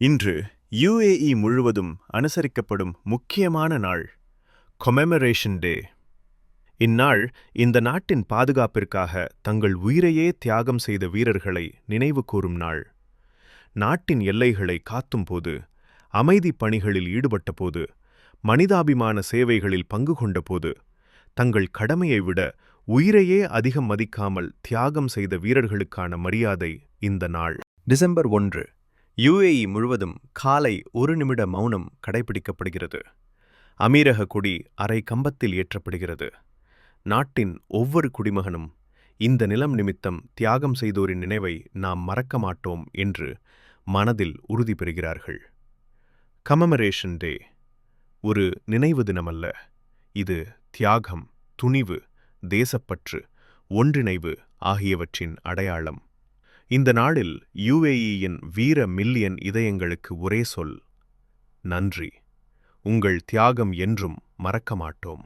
இன்று யுஏஇ முழுவதும் அனுசரிக்கப்படும் முக்கியமான நாள் கொமெமரேஷன் டே இந்நாள் இந்த நாட்டின் பாதுகாப்பிற்காக தங்கள் உயிரையே தியாகம் செய்த வீரர்களை நினைவு கூறும் நாள். நாட்டின் எல்லைகளை காத்தும்போது அமைதி பணிகளில் ஈடுபட்டபோது மனிதாபிமான சேவைகளில் பங்கு கொண்டபோது தங்கள் கடமையை விட உயிரையே அதிகம் மதிக்காமல் தியாகம் செய்த வீரர்களுக்கான மரியாதை இந்த நாள். டிசம்பர் ஒன்று யுஏஇ முழுவதும் காலை ஒரு நிமிட மௌனம் கடைபிடிக்கப்படுகிறது. அமீரக கொடி அரை கம்பத்தில் ஏற்றப்படுகிறது. நாட்டின் ஒவ்வொரு குடிமகனும் இந்த நிலம் நிமித்தம் தியாகம் செய்தோரின் நினைவை நாம் மறக்க மாட்டோம் என்று மனதில் உறுதி பெறுகிறார்கள். கமமரேஷன் டே. ஒரு நினைவு தினமல்ல. இது தியாகம் துணிவு தேசப்பற்று ஒன்றிணைவு ஆகியவற்றின் அடையாளம். இந்த நாளில் யுஏஇயின் வீர மில்லியன் இதயங்களுக்கு ஒரே சொல் நன்றி. உங்கள் தியாகம் என்றும் மறக்க மாட்டோம்.